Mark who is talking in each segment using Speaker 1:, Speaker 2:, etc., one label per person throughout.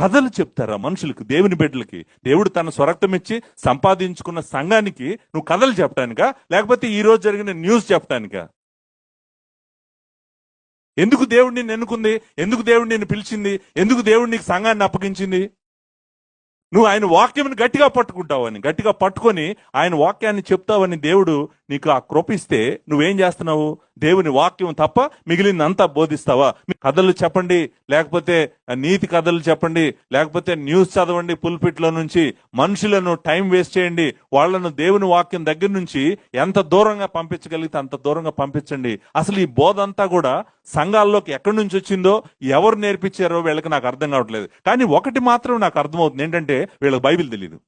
Speaker 1: కథలు చెప్తారా మనుషులకు దేవుని బిడ్డలకి. దేవుడు తన స్వరక్తం ఇచ్చి సంపాదించుకున్న సంఘానికి నువ్వు కథలు చెప్పటానికా? లేకపోతే ఈ రోజు జరిగిన న్యూస్ చెప్పటానికా? ఎందుకు దేవుడు నిన్ను ఎన్నుకుంది? ఎందుకు దేవుడు నిన్ను పిలిచింది? ఎందుకు దేవుడు నీకు సంఘాన్ని అప్పగించింది? నువ్వు ఆయన వాక్యం గట్టిగా పట్టుకుంటావని గట్టిగా పట్టుకొని ఆయన వాక్యాన్ని చెప్తావని దేవుడు నీకు ఆ కృపిస్తే నువ్వేం చేస్తున్నావు? దేవుని వాక్యం తప్ప మిగిలినంతా బోధిస్తావా? మీ కథలు చెప్పండి లేకపోతే నీతి కథలు చెప్పండి లేకపోతే న్యూస్ చదవండి పుల్పిట్లో నుంచి. మనుషులను టైం వేస్ట్ చేయండి. వాళ్ళను దేవుని వాక్యం దగ్గర నుంచి ఎంత దూరంగా పంపించగలిగితే అంత దూరంగా పంపించండి. అసలు ఈ బోధ అంతా కూడా సంఘాల్లోకి ఎక్కడి నుంచి వచ్చిందో ఎవరు నేర్పించారో వీళ్ళకి నాకు అర్థం కావట్లేదు. కానీ ఒకటి మాత్రం నాకు అర్థమవుతుంది. ఏంటంటే వీళ్ళకి బైబిల్ తెలియదు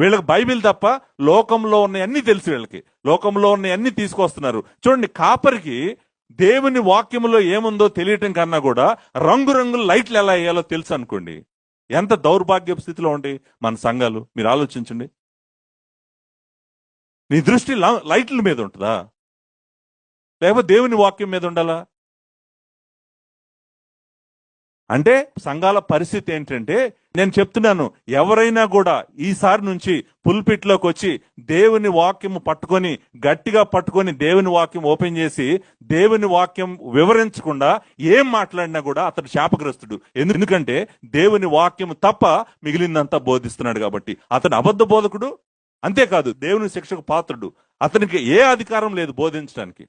Speaker 1: వీళ్ళకి బైబిల్ తప్ప లోకంలో ఉన్న అన్ని తెలుసు వీళ్ళకి. లోకంలో ఉన్న అన్ని తీసుకొస్తున్నారు. చూడండి కాపరికి దేవుని వాక్యంలో ఏముందో తెలియటం కన్నా కూడా రంగురంగుల లైట్లు ఎలా వేయాలో తెలుసు అనుకోండి. ఎంత దౌర్భాగ్య స్థితిలో ఉంటాయి మన సంఘాలు మీరు ఆలోచించండి. నీ దృష్టి లైట్ల మీద ఉంటుందా? లేకపోతే దేవుని వాక్యం మీద ఉండాలా? అంటే సంఘాల పరిస్థితి ఏంటంటే నేను చెప్తున్నాను ఎవరైనా కూడా ఈసారి నుంచి పుల్పిట్లోకి వచ్చి దేవుని వాక్యం పట్టుకొని గట్టిగా పట్టుకొని దేవుని వాక్యం ఓపెన్ చేసి దేవుని వాక్యం వివరించకుండా ఏం మాట్లాడినా కూడా అతడు శాపగ్రస్తుడు. ఎందుకంటే దేవుని వాక్యం తప్ప మిగిలిందంతా బోధిస్తున్నాడు కాబట్టి. అతను అబద్ధ బోధకుడు అంతేకాదు దేవుని శిక్షకు పాత్రుడు. అతనికి ఏ అధికారం లేదు బోధించడానికి.